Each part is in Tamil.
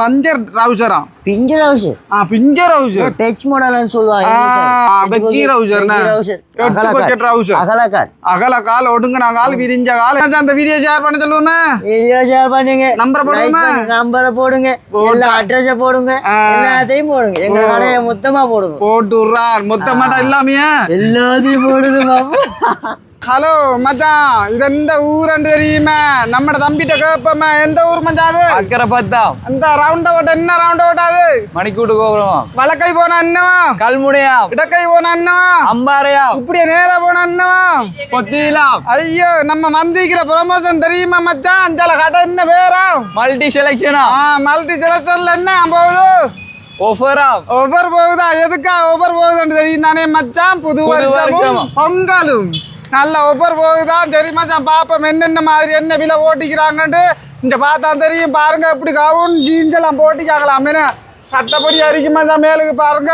பஞ்சர் ரவுசரா பிஞ்சு ரவுஸ் ஆ பிஞ்சர் ரவுசர் டச் மாடல்னு சொல்லுவாங்க. ஆ, பெக்கி rouser ண்ணா. எட்டு pocket trouser. அகலக்கார் அகல கால் ஒடுங்கின கால் விரிஞ்ச கால். அந்த வீடியோ ஷேர் பண்ண சொல்லுவோமே? வீடியோ ஷேர் பண்ணுங்க. நம்பரை போடுவோமா? நம்பரை போடுங்க. எல்லா அட்ரஸ போடுங்க. எல்லாத்தையும் போடுங்க. எங்க கடையை மொத்தமா போடுங்க. போட்டு விட்றார் மொத்த மாட்டா இல்லாமையே எல்லாத்தையும் போடுங்க பாப்பா ஹலோ மச்சான். இது எந்த ஊரண்டு தெரியுமா. நம்மட தம்பிட்ட கேப்பமே. எந்த ஊர் மச்சான் அது? அக்கறை பத்தாம் அந்த ரவுண்ட் ஓட்ட என்ன ரவுண்ட் ஓட்டாது மணிக்கூட்டு கோபுரமாம் வலக்கை போனா என்னவா கல்முனையாம். இடக்கை போனா என்னவா அம்பாறையாம். இப்படியே நேரா போனா என்னவா கொத்திலாம் ஐயோ நம்ம மந்திக்கிற ப்ரொமோஷன் தெரியுமா மச்சான்? அஞ்சால கடை என்ன பேரா? மல்டி செலெக்ஷனா ஆ மல்டி செலக்ஷன்ல என்ன போகுது? ஒஃபராம் ஒவ்வொரு போகுதா? எதுக்கா ஒவ்வொரு போகுதுன்னு தெரியும் தானே மச்சான்? புது வருஷமும். பொங்கலும். நல்ல ஒவ்வொரு போகுதான் தெரியுமா? மச்சான் பார்ப்போம். என்னென்ன மாதிரி என்ன விலை ஓட்டிக்கிறாங்கன்ட்டு. இங்கே பார்த்தா தெரியும். பாருங்க இப்படி கவுன் ஜீன்ஸ் எல்லாம் போட்டிக்காங்களாம் சட்டப்படி அரிக்குமா தான் மேலுக்கு பாருங்க.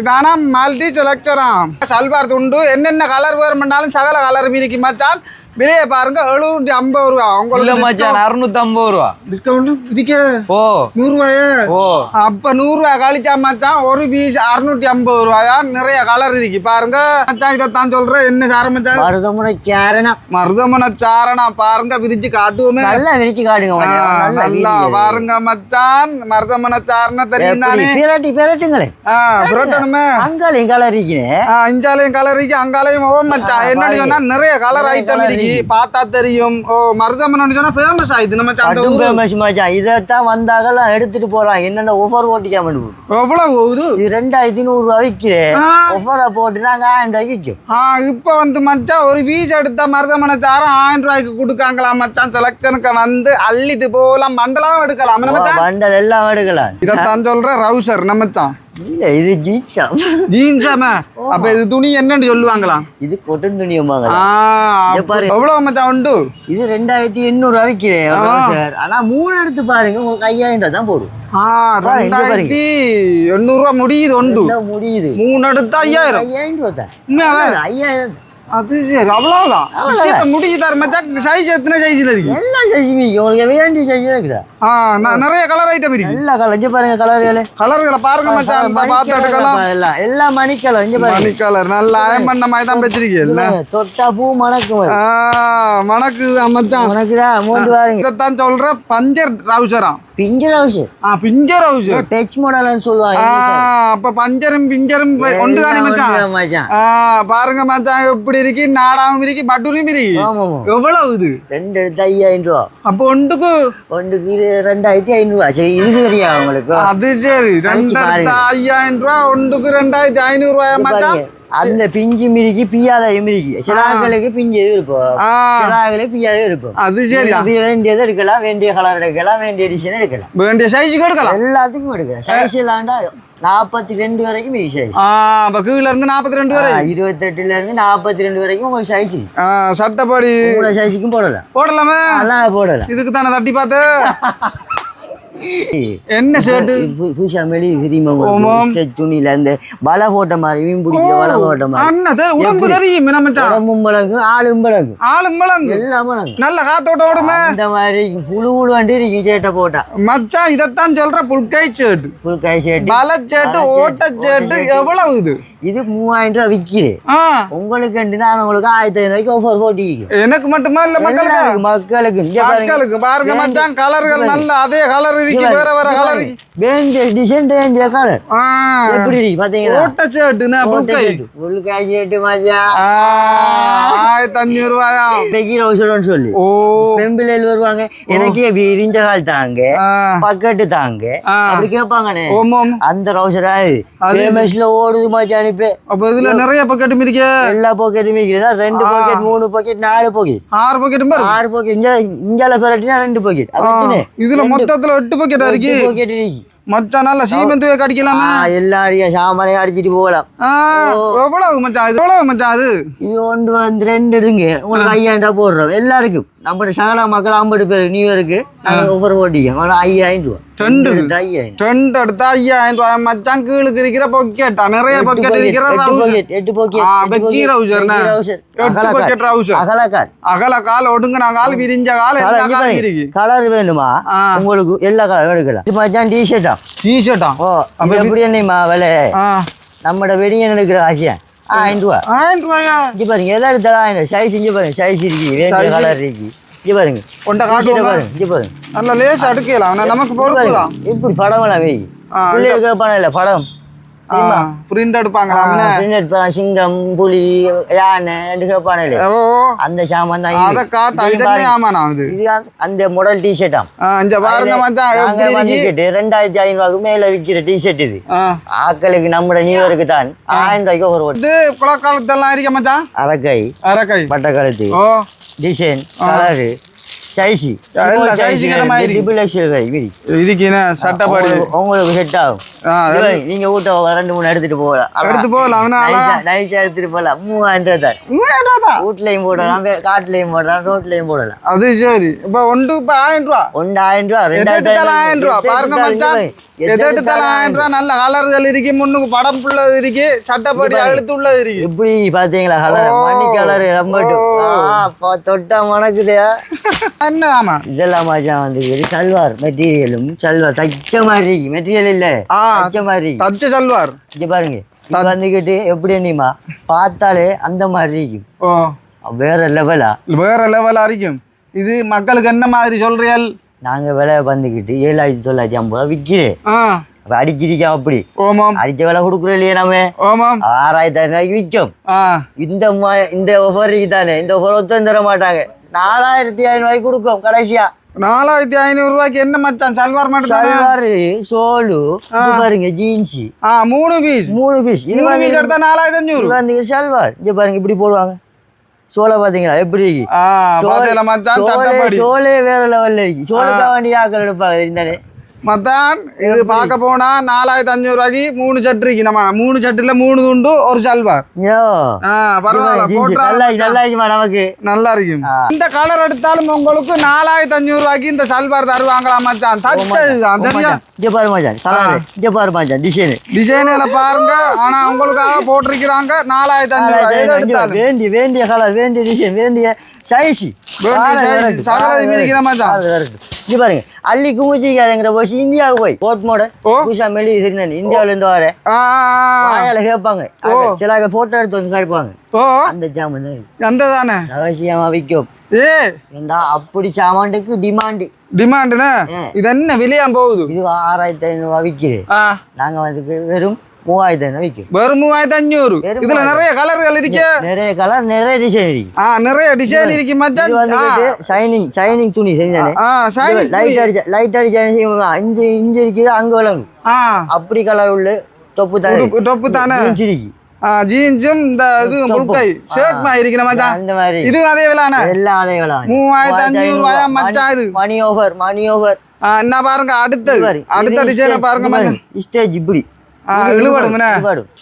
இதானா? மல்டி செலக்டராம் சல்வார் துண்டு. என்னென்ன கலர் வேறுமென்னாலும் சகல கலர் மிதிக்கு மச்சான் விலையை பாருங்க எழுநூற்றி ஐம்பது ரூபா. இல்ல உங்களுக்கு மச்சான் அறுநூத்தி ஐம்பது ரூபா. டிஸ்கவுண்ட் இதுக்கே ஓ. நூறுரூவாயே? ஓ. அப்ப நூறு ரூபாய் கழிச்சா மச்சான் ஒரு பீஸ் அறுநூத்தி ஐம்பது ரூபாயா? நிறைய கலர் இருக்கு. பாருங்க. மச்சான் இதைத்தான் சொல்றேன். என்ன சாரம் மச்சான்? மருதமுனை சேரணம். மருதமன சாரணா பாருங்க விரிச்சு காட்டுவோமே. நல்லா விரிச்சு காட்டுங்க. நல்லா. பாருங்க மச்சான். மருதமன சாரண தெரியும்? தானே பிரட்டி பிரட்டுங்களே ஆ புரோட்டனுமே அங்காலையும் கலர் இருக்கேன் ஆ, இஞ்சாலையும் கலர் இருக்கு அங்காலையும் மச்சான். என்னன்னு சொன்னா நிறைய கலர் ஐட்டம் colour இருக்கு பார்த்தா தெரியும். ஓ மருதமன் சொன்னா ஃபேமஸ் ஆயிடுது நம்ம அந்த ஊரு. ஃபேமஸ் மச்சான். இதைத்தான் வந்தாங்கலாம் எடுத்துட்டு போறாங்க என்னென்ன ஒஃபர் ஓட்டிக்காம எவ்வளவு போகுது இது ரெண்டாயிரத்தி நூறு ரூபா விற்கிறேன். ஒஃபரை போட்டு நாங்க ஆயிரம் ரூபாய்க்கு விற்கும் ஆ இப்போ வந்து மச்சான் ஒரு பீஸ் எடுத்த மருதமனை சாரம் ஆயிரம் ரூபாய்க்கு கொடுக்காங்களாம் மச்சான். செலக்ஷனுக்கு வந்து அள்ளிட்டு போகலாம் மண்டலம் எடுக்கலாம். பண்டல் எல்லாம் எடுக்கலாம். இதைத்தான் சொல்ற ரவுசர் நம்ம மச்சான்? இல்ல இது ஜீட்ஸா ஜீன்ஸாம அப்ப இது துணி என்னன்னு சொல்லுவாங்களாம் இது கொட்டன் துணியமாங்க. பாரு. எவ்வளவு மச்சான் உண்டு? இது ரெண்டாயிரத்தி எண்ணூறு. சார் ஆனா மூணு எடுத்து பாருங்க உங்களுக்கு ஐயாயிரம் தான் போடும். ரெண்டாயிரத்தி எண்ணூறு ரூபா முடியுது உண்டு. முடியுது. மூணு எடுத்து ஐயாயிரம். ஐயாயிரம். ரூபா தான்? ஐயாயிரம். அது அவ்வளவுதான். விஷயத்தை முடிச்சுதாரு மச்சான். சைஸ் எத்தனை சைஸ்ல இருக்கு? எல்லாம் சைஸ் மீக்கு உங்களுக்கு வேண்டிய சைஸ் இருக்குதா நிறைய கலர் ஐட்டம் இருக்கு. எல்லா கலர் இங்க பாருங்க கலர்கள் கலர்களை பாருங்க மச்சான் பார்த்து எடுக்கலாம். எல்லாம் எல்லா மணி கலர் இங்க பாருங்க. மணி கலர் நல்லா அயன் பண்ண மாதிரி தான் வச்சிருக்கீங்கல்ல? தொட்டா பூ மணக்கும் ஆ, மணக்கு மச்சான். மணக்குதா மூன்று பாருங்க இதைத்தான் சொல்ற பஞ்சர் ரவுசரா பிஞ்சு ஹவுஸ் ஆ பிஞ்சர் ரவுசர் டச் மாடல்னு சொல்லுவாங்க. ஆ அப்ப பஞ்சரும் பிஞ்சரும் ஒன்று தானே மச்சான்? எல்லாம் ஆ பாருங்க மச்சான் எப்படி இருக்கு? நாடாவும் இருக்கு பட்டூரும் இருக்கு. எவ்வளவு இது? ரெண்டு எடுத்து ஐயாயிரம் ரூபா. அப்ப ஒன்றுக்கு? ஒன்றுக்கு ரெண்டாயிரத்தி ஐநூறுவா சரி இது சரியா உங்களுக்கு? அது சரி. ரெண்டு பாருங்க. ஐயாயிரம் ரூபாய் ஒன்றுக்கு ரெண்டாயிரத்தி ஐநூறு அந்த பிஞ்சு மிரிக்கி பியாத மிரிக்கி சில ஆட்களுக்கு பிஞ்சு இருக்கும் ஆ. சில ஆட்களுக்கு பியாத இருக்கும் அது சரியா இது வேண்டியதை எடுக்கலாம் வேண்டிய கலர் எடுக்கலாம் வேண்டிய டிசைன் எடுக்கலாம். வேண்டிய சைஸுக்கு எடுக்கலாம். எல்லாத்துக்கும் எடுக்கலாம். சைஸ் இல்லாண்டா நாற்பத்தி ரெண்டு வரைக்கும் இருக்கு சைஸ் ஆ அப்ப கீழ இருந்து நாற்பத்தி ரெண்டு வரை. இருபத்தெட்டுல இருந்து நாற்பத்தி ரெண்டு வரைக்கும் உங்களுக்கு சைஸ் சட்டப்படி உங்களோட சைஸுக்கும் போடலாம். போடலாமே. நல்லா போடலாம். இதுக்கு தானே தட்டி பார்த்து? என்ன ஷர்ட்டு புதுசா மெளி தெரியுமா துணியில அந்த வலை போட்ட மாதிரி மீன் பிடிக்கிற வலை போட்ட மாதிரி. உடம்பு தெரியும் உடம்பும் பழகும் ஆளும் பழகும் ஆளும் மலங்கு எல்லாம் பழகும் நல்ல காத்தோட்ட ஓடுமே. அந்த மாதிரி புழு புழு வண்டி இருக்கு சேட்டை போட்டா. மச்சான் இதைத்தான் சொல்ற புல்கை ஷர்ட் புல் கை சேட்டு பல சேட்டு ஓட்ட சேட்டு எவ்வளவு இது? இது மூவாயிரம் ரூபாய் விற்கிறேன் ஆ. உங்களுக்கு நான் உங்களுக்கு ஆயிரத்தி ஐநூறு ரூபாய்க்கு ஆஃபர் போட்டி எனக்கு மட்டுமா இல்ல மக்களுக்கு? மக்களுக்கு. மக்களுக்கு பாருங்க மச்சான் கலர்கள் நல்ல அதே கலர் இருக்கு வேற வேற கலர் வேண்டிய டிசைன் வேண்டிய கலர் எப்படி இருக்கு பாத்தீங்களா? ஓட்ட சேட்டுனா புல்கை புல் கை சேட்டு மஜா ஆயிரத்தி அஞ்சூறு ரூபாயா பெக்கி ரோசோன்னு சொல்லி. ஓ. பெம்பிள்ளைகள் வருவாங்க. எனக்கு விரிஞ்ச கால் தாங்க பக்கெட்டு தாங்க. அப்படி கேட்பாங்கண்ணே. அந்த ரோசரா ஃபேமஸ்ல ஓடுது மச்சான் அனுப்பி. அப்ப இதுல நிறைய பக்கெட்டும் இருக்கு. எல்லா பாக்கெட்டும் வைக்கிறேன்னா ரெண்டு பாக்கெட் மூணு பாக்கெட் நாலு பாக்கெட் ஆறு பக்கெட்டும் பாரு. ஆறு பாக்கெட் இங்க இஞ்சால பெரட்டினா ரெண்டு பாக்கெட் இதுல மொத்தத்துல எட்டு பக்கெட்டா இருக்கு பாக்கெட் இருக்கு மச்சான் நல்ல சீமெந்து கடிக்கலாமா. எல்லா அடியா சாமானையும் அடிச்சிட்டு போகலாம். எவ்வளவு மச்சான் இது? எவ்வளவு மச்சான் அது? இது ஒன்று வந்து ரெண்டு எடுங்க. உங்களுக்கு ஐயாயிரம் ரூபா போடுறோம். எல்லாருக்கும். நம்ம சகல மக்கள் ஐம்பது பேர் நியூ இயருக்கு நாங்கள் ஒவ்வொரு ஓட்டிக்கோம் ஆனால் ஐயாயிரம் ரூபா. ரெண்டு? எடுத்தா ஐயாயிரம். டென்ட் எடுத்தா ஐயாயிரம் ரூபாய். மச்சான் கீழுக்கு இருக்கிற பொக்கெட்டா நிறைய பொக்கெட் இருக்கிற எட்டு pocket, எட்டு pocket, ஆ, எட்டு baggy pocket, trouser ண்ணே. Baggy trouser. எட்டு அகலக்கால். pocket trouser. அகலக்கால். அகல கால் ஒடுங்கின கால் விரிஞ்ச கால் கலர். கலர் வேணுமா. உங்களுக்கு எல்லா கலரும் எடுக்கலாம். மச்சான் டிஷர்ட்டா டிஷர்ட்டா ஓ இது எப்படி என்னையுமா விலை நம்மட வெடிங்க எடுக்கிற ஆசையா? ஆயிரம் ரூபா ஆயிரம் ரூபாயா இங்க பாருங்க எதா எடுத்தாலும் ஆயிரம் சைஸ் இங்க பாருங்க சைஸ் இருக்கு Size. கலர் இருக்கு. இங்க பாருங்க. கொண்ட காட்டுவோமா பாருங்க இங்க பாருங்க. நல்ல லேஸ் அடுக்கலாம் நமக்கு இங்க பொறுப்பு பாருங்க. தான். இப்படி படம் எல்லாம் வை. ஆ, பிள்ளைகளுக்கு படம் இல்ல படம். பிரிண்ட் எடுப்பாங்களா பிரிண்டட் படம் சிங்கம் புலி யானை ரெண்டு கேட்பானே அந்த சாமான் தான் அத காட்டா இது என்ன ஆமாண்ணா இது இது அந்த மாடல் டிஷர்ட்டாம் இங்க பாருங்க மச்சான்? வந்துக்கிட்டு ரெண்டாயிரத்தி ஐநூறுவாக்கு மேல விற்கிற டிஷர்ட் இது. ஆக்களுக்கு நம்ம நியூ இயருக்கு தான் ஆயிரம் ரூபாய்க்கு ஒரு இது குளக்காலத்தெல்லாம் இருக்க மச்சான் அரக்கை அரக்கை. பட்டக்கழுத்து ஓ. டிசைன் கலரு சைஸு எல்லா size க்கு நம்ம இருக்கு. ட்ரிபிள் எக்ஸல் கை விரி இதுக்கு சட்டப்படி உங்களுக்கு- செட் ஆகும் நீங்க வீட்டை ரெண்டு மூணு எடுத்துட்டு போகலாம் எடுத்து போகலாம்? நைஸா எடுத்துட்டு போகலாம் மூவாயிரம் ரூபாய் தான் மூவாயிரம் ரூபா தான். வீட்லயும் போடலாம் காட்டுலயும் போடலாம் ரோட்லயும் போடலாம் அது சரி இப்ப ஒன்று இப்ப ஆயிரம் ரூபா ஒன்று ஆயிரம் ரூபா ரெண்டாயிரத்தி ஆயிரம் ரூபா பாருங்க மச்சான் எடுத்தாலும் ஆயிரம் ரூபா நல்ல கலர்கள் இருக்கு முன்னுக்கு படம் உள்ளது இருக்கு சட்டப்படி அழுத்து உள்ளது இருக்கு எப்படி பாத்தீங்களா கலர் மணி கலர் தொட்டா மணக்குதே என்ன ஆமா. இதெல்லாம் மச்சான் வந்து சல்வார் மெட்டீரியலும் சல்வார். தைச்ச மாதிரி மெட்டீரியல் இல்ல. தைச்ச மாதிரி. தச்ச சல்வார். இங்க பாருங்க. இது வந்துக்கிட்டு எப்படி என்னமா பார்த்தாலே அந்த மாதிரி இருக்கும். வேற லெவலா வேற லெவலா இருக்கும். இது மக்களுக்கு என்ன மாதிரி சொல்றியல்? நாங்க விலை வந்துக்கிட்டு ஏழாயிரத்தி தொள்ளாயிரத்தி ஐம்பது ரூபா விற்கிறேன் அடிச்சிருக்கோம் அப்படி? ஓமாம் அடிச்ச விலை கொடுக்குறோம் இல்லையா நம்ம ஓமாம் ஆறாயிரத்தி ரூபாய்க்கு விற்கும். இந்த இந்த ஒஃபருக்கு தானே? இந்த ஒஃபர் ஒத்தும் தர மாட்டாங்க. நாலாயிரத்தி ஐநூறுவாய்க்கு கொடுக்கும் கடைசியா. நாலாயிரத்தி ஐநூறு ரூபாய்க்கு என்ன மச்சான்? சல்வார் மட்டும்? சல்வாரு சோலு பாருங்க ஜீன்ஸ் ஆ மூணு பீஸ் மூணு பீஸ் மூணு பீஸ் எடுத்தா நாலாயிரத்தி அஞ்சூறு வந்து சல்வார். இங்க பாருங்க இப்படி போடுவாங்க. சோலை பாத்தீங்களா எப்படி? சோலை- சோலை- சோலே வேற லெவல்ல இருக்கு. சோலுக்கா வேண்டிய ஆக்கள் எடுப்பாங்க இருந்தானே மத்தான் இது பார்க்க போனா நாலாயிரத்தி அஞ்சூறு ரூபாய்க்கு மூணு சட்டு இருக்கு நம்ம மூணு சட்டுல மூணு துண்டு ஒரு ஆ பரவாயில்ல. நமக்கு. நல்லா இருக்கும். இந்த கலர் எடுத்தாலும் உங்களுக்கு நாலாயிரத்தி அஞ்சூறு ரூபாய்க்கு இந்த சல்வார் தருவாங்களா மச்சான். தச்சதுதான் சரியா இங்க பாரு மச்சான். இங்க பாரு மச்சான் டிசைன் டிசைனில் பாருங்க. ஆனா உங்களுக்காக போட்டிருக்கிறாங்க நாலாயிரத்தி அஞ்சூறு ரூபாய். வேண்டிய வேண்டிய கலர் வேண்டிய டிசைன் வேண்டிய சைஸ். இங்க பாருங்க அள்ளி குமிச்சிக்காதங்கிற போய் இந்தியாவுக்கு போய் கோட் மோட. புதுசா மெலி இருந்தானே இந்தியாவுல இருந்து வர. வாயால கேட்பாங்க சில போட்டோ எடுத்து வந்து காட்டுவாங்க ஓ அந்த ஜாமான் தான் இது. எந்த தானே ரகசியமா விற்கும் ஏண்டா அப்படி சாமான்ட்டுக்கு டிமாண்டு டிமாண்டுன்னு ம். இது என்ன விலையா போகுது இது ஆறாயிரத்தி ஐநூறுவா விற்கிறேன் ஆ நாங்க வந்து வெறும் மூவாயிரத்தி ஐநூறு விற்கும் வெறும் மூவாயிரத்தி அஞ்சூறு இதுல நிறைய கலர்கள் இருக்கு. நிறைய கலர் நிறைய டிசைன் இருக்கு. ஆ நிறைய டிசைன் இருக்கு மச்சான். ஷைனிங் ஷைனிங் துணி செஞ்சானே ஆ ஷைனிங் லைட் அடிச்ச லைட் அடிச்சா இங்க இங்க இருக்குது அங்க விளங்கும். ஆ. அப்படி கலர் உள்ள தொப்பு தானே? தொப்பு தானே? ஜீன்ஸ் இருக்கு. ஆ ஜீன்ஸும் இந்த இது. முழுக்கை ஷர்ட் மாதிரி இருக்கிற மச்சான். அந்த மாதிரி இது அதே விலான எல்லாம் அதே விளங்கும் மூவாயிரத்தி அஞ்சூறு ரூபாயா மச்சான் இது? மணி ஓவர் மணி ஓவர் என்ன பாருங்க அடுத்தது. அடுத்த டிசைனை பாருங்க மச்சான். ஸ்டேஜ் இப்படி.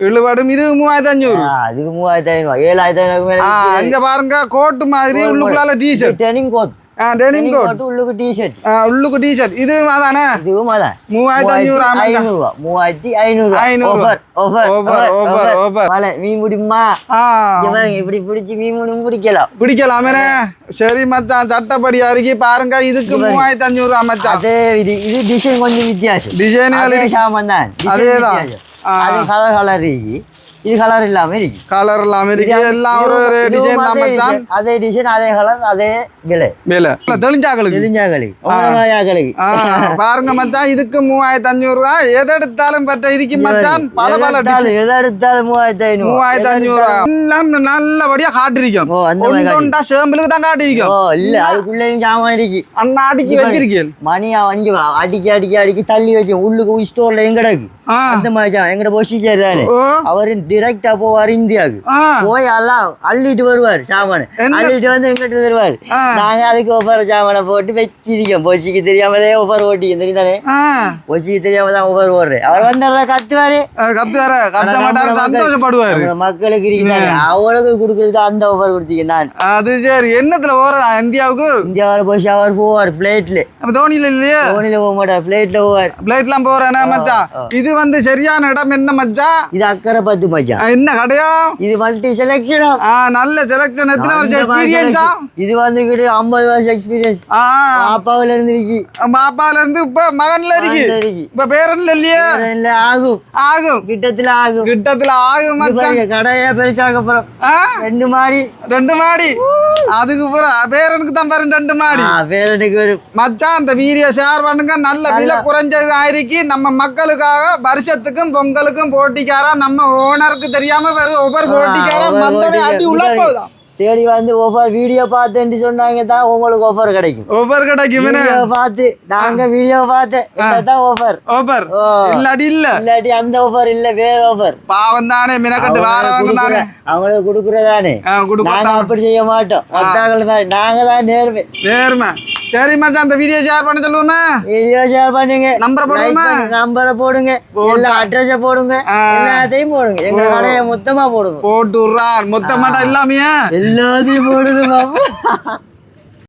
இழுபடும் இது மூவாயிரத்தி அஞ்சூறு அதுக்கு மூவாயிரத்தி ஐநூறு ஏழாயிரத்தி ஐநூறு அங்க பாருங்க கோட்டு மாதிரி உள்ளுக்குள்ளால T-shirt denim coat denim coat உள்ளுக்கு டிஷர்ட் உள்ளுக்கு டிஷர்ட் இது அதானே இதுவும் அதான் மூவாயிரத்தி அஞ்சூறு ஐநூறுவா மூவாயிரத்தி ஐநூறு ஐநூறு. Over over Over, over, over. மலை மீன் பிடிமா இப்படி பிடிச்சி மீன் முடியும் பிடிக்கலாம் பிடிக்கலாமே சரி மச்சான் சட்டப்படி அருகி பாருங்க இதுக்கு மூவாயிரத்தி அஞ்சூறு ரூபா மச்சான் அதே இது இது டிசைன் கொஞ்சம் வித்தியாசம் சாமான் தான். அது கலர் கலர் இது கலர் இல்லாம இருக்கு கலர் எல்லாம் இருக்கு எல்லாம் ஒரு டிசைன் தான் அதே டிசைன் அதே கலர் அதே விலை மேல தெளிஞ்சாக்களுக்கு ஆக்களுக்கு ஆ, பாருங்க மச்சான் இதுக்கு மூவாயிரத்தி அஞ்சூறு ரூபா எது எடுத்தாலும் பற்ற இருக்கு மச்சான் பல பல எதை எடுத்தாலும் மூவாயிரத்தி ஐநூறு மூவாயிரத்தி அஞ்சூறு எல்லாம் நல்லபடியா காட்டிருக்கோம் ஓ, ஒன்றொண்டா சேம்பிளுக்கு தான் ஓ காட்டிருக்கோம் இல்ல அதுக்குள்ளேயும் சாமான் இருக்கு அண்ணா அடிக்கி வச்சிருக்கேன் மணியா அஞ்சு அடிக்கி அடிக்கி அடிக்கி தள்ளி வச்சு உள்ளுக்கு ஸ்டோர்ல எங்க கிடக்கு ஆ அந்த மாதிரி தான் எங்கட தானே ஓ அவரு டிரெக்டா போவார் இந்தியாவுக்கு. போய் எல்லாம் அள்ளிட்டு வருவார் சாமான்? அள்ளிட்டு வந்து எங்கிட்ட தருவார். நாங்க அதுக்கு ஒவ்வொரு சாமானை போட்டு வச்சிருக்கோம். பொச்சிக்கு தெரியாமலே ஒவ்வொரு ஓட்டிக்க தெரியும் தானே? ஆ. பொச்சிக்கு தெரியாம தான் ஒவ்வொரு ஓடுறேன் அவர் வந்து கத்துவாரு. அஹ் கத்து மாட்டாரு சந்தோஷப்படுவாரு. மக்களுக்கு இருக்குதானே அவங்களுக்கு கொடுக்குறது அந்த ஒவ்வொரு கொடுத்தீங்க நான். அது சரி. என்னத்துல போறதா இந்தியாவுக்கு? இந்தியாவில் போய் அவர் போவார் பிளேட்ல. தோனியில இல்லையா? தோனியில போக மாட்டார் பிளேட்ல போவார். பிளைட்லாம் போறேனா மச்சான். இது வந்து சரியான இடம் என்ன மச்சான்? இது அக்கறை பத்து மச்சான். என்ன கடையா? இது மல்டி செலெக்ஷன் ஆ? நல்ல செலக்ஷன் எத்தனை வருஷம் எக்ஸ்பீரியன்ஸா இது வந்துகிட்டு ஐம்பது வருஷம் எக்ஸ்பீரியன்ஸ் ஆ. அப்பாவில இருந்து விக்கி பாப்பால இருந்து இப்ப மகன்ல இருக்கு. இருக்கு. இப்ப பேரன்ல இல்லையா? இல்ல ஆகும். ஆகும். கிட்டத்துல ஆகும். கிட்டத்துல ஆகும் கடையா பெருசாக அப்புறம் ஆ? ரெண்டு மாடி. ரெண்டு மாடி. அதுக்கு அப்புறம் பேரனுக்கு தான் பாருங்க ரெண்டு மாடி. பேரனுக்கு வரும். மச்சான் இந்த வீடியோ ஷேர் பண்ணுங்க. நல்ல விலை குறைஞ்சது ஆயிருக்கு. நம்ம மக்களுக்காக வருஷத்துக்கும் பொங்கலுக்கும் போட்டிக்காரா நம்ம ஓனருக்கு தெரியாம வேற ஒவ்வொரு போட்டிக்காரா ஒவ்வொரு மந்தனை போட்டிக்கு- அடி உள்ள போகுதான். தேடி வந்து ஒவ்வொரு வீடியோ பார்த்துன்னு சொன்னாங்க தான் உங்களுக்கு ஆஃபர் கிடைக்கும். ஒவ்வொரு கிடைக்கும் பார்த்து நாங்க வீடியோ பார்த்து தான் ஆஃபர் ஓ. இல்லாடி இல்ல? இல்லாட்டி அந்த ஆஃபர் இல்ல வேற ஆஃபர் பாவம் தானே மினக்கட்டு வாரவங்க தானே? அவங்களுக்கு கொடுக்குறதானே நாங்க அப்படி செய்ய மாட்டோம். மத்தாக்கள் மாதிரி நாங்க தான் நேர்மை. நேர்மை. சரி மச்சான் அந்த வீடியோ ஷேர் பண்ண சொல்லுவோமே? வீடியோ ஷேர் பண்ணுங்க. நம்பரை போடுவோமா? நம்பரை போடுங்க. எல்லா அட்ரஸ போடுங்க. எல்லாத்தையும் போடுங்க. எங்க கடையை மொத்தமா போடுங்க போட்டு விட்றான் மொத்த மாட்டா இல்லாமையா எல்லாத்தையும் போடுங்க பாப்பா